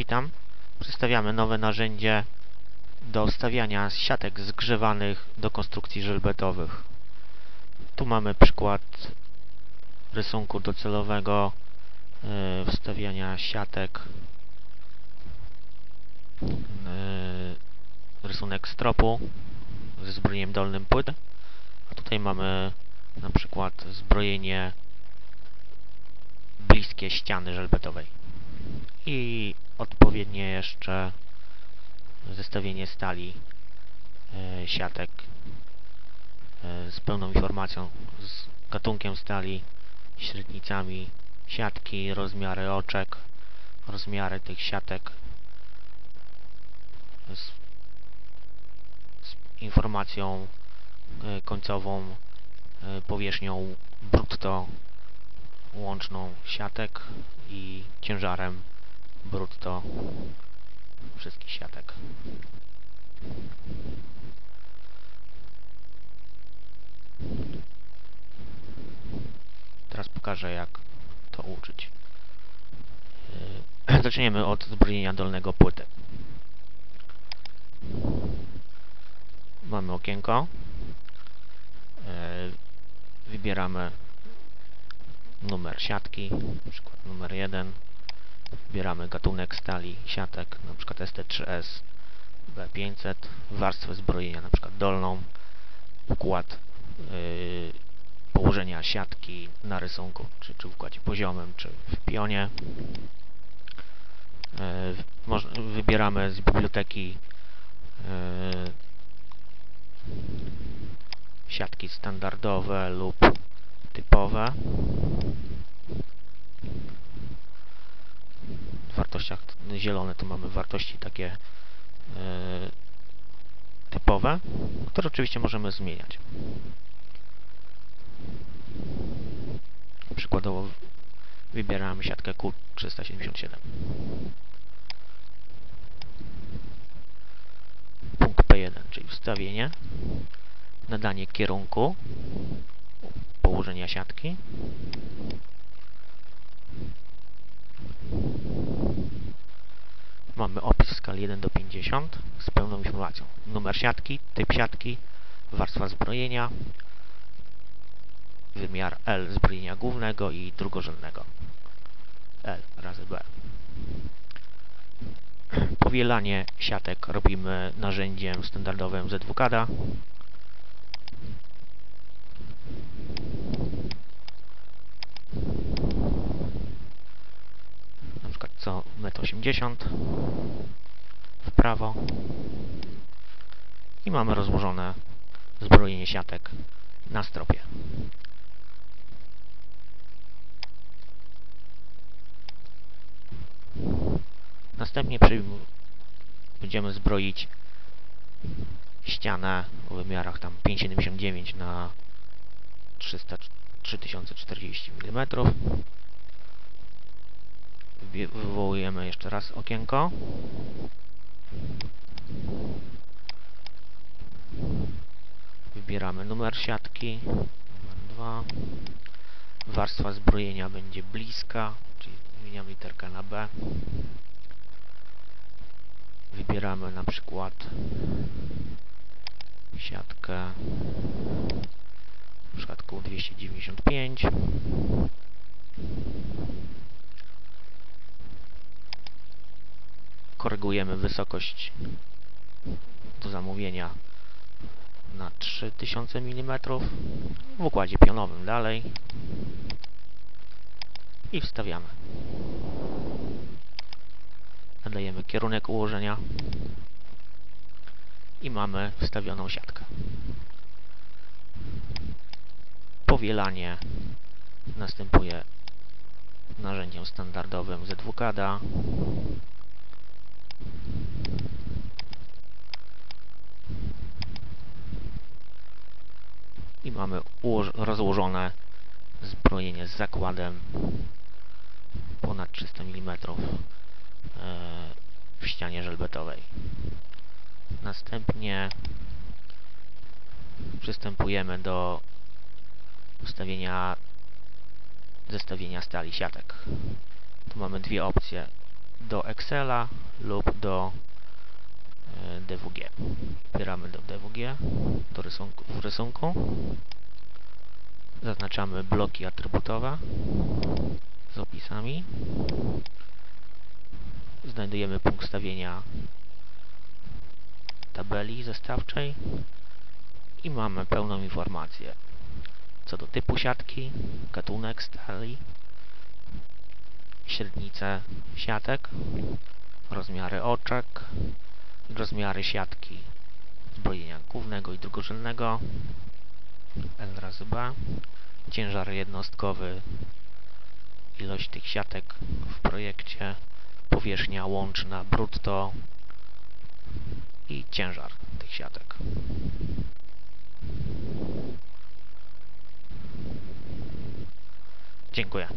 Witam. Przedstawiamy nowe narzędzie do stawiania siatek zgrzewanych do konstrukcji żelbetowych. Tu mamy przykład rysunku docelowego yy, wstawiania siatek. Yy, rysunek stropu ze zbrojeniem dolnym płyt. A tutaj mamy na przykład zbrojenie bliskie ściany żelbetowej i odpowiednie jeszcze zestawienie stali e, siatek e, z pełną informacją z gatunkiem stali, średnicami siatki, rozmiary oczek, rozmiary tych siatek z, z informacją e, końcową powierzchnią brutto łączną siatek i ciężarem brutto wszystkich siatek. Teraz pokażę jak to uczyć. Yy, Zaczniemy od zbrojenia dolnego płyty. Mamy okienko. Yy, Wybieramy numer siatki, na przykład numer 1. Wybieramy gatunek stali siatek, przykład ST3S B500, warstwę zbrojenia, przykład dolną, układ yy, położenia siatki na rysunku, czy, czy w układzie poziomym, czy w pionie. Yy, wybieramy z biblioteki yy, siatki standardowe lub typowe. Wartościach zielone to mamy wartości takie e, typowe, które oczywiście możemy zmieniać. Przykładowo wybieramy siatkę Q377. Punkt P1, czyli ustawienie, nadanie kierunku, położenia siatki. Mamy opis w skali 1 do 50 z pełną informacją. Numer siatki, typ siatki, warstwa zbrojenia, wymiar L zbrojenia głównego i drugorzędnego. L razy B. Powielanie siatek robimy narzędziem standardowym ZWKAD. Na przykład co 1,80 m w prawo i mamy rozłożone zbrojenie siatek na stropie. Następnie będziemy zbroić ścianę o wymiarach tam 5,79 na 300, 3040 mm. Wywołujemy jeszcze raz okienko. Wybieramy numer siatki, numer 2. Warstwa zbrojenia będzie bliska, czyli zmieniamy literkę na B. Wybieramy na przykład siatkę w przypadku 295 korygujemy wysokość do zamówienia na 3000 mm w układzie pionowym dalej i wstawiamy. Nadajemy kierunek ułożenia i mamy wstawioną siatkę. Powielanie następuje narzędziem standardowym ZWKAD i mamy rozłożone zbrojenie z zakładem ponad 300 mm w ścianie żelbetowej. Następnie przystępujemy do ustawienia zestawienia stali siatek. Tu mamy dwie opcje. do Excela lub do e, DWG. Do DWG, do rysunku, w rysunku. Zaznaczamy bloki atrybutowe z opisami. Znajdujemy punkt stawienia tabeli zestawczej i mamy pełną informację co do typu siatki, gatunek stali, średnicę siatek, rozmiary oczek, rozmiary siatki zbrojenia głównego i drugorzędnego, L razy B, ciężar jednostkowy, ilość tych siatek w projekcie, powierzchnia łączna brutto. I ciężar tych siatek. Dziękuję.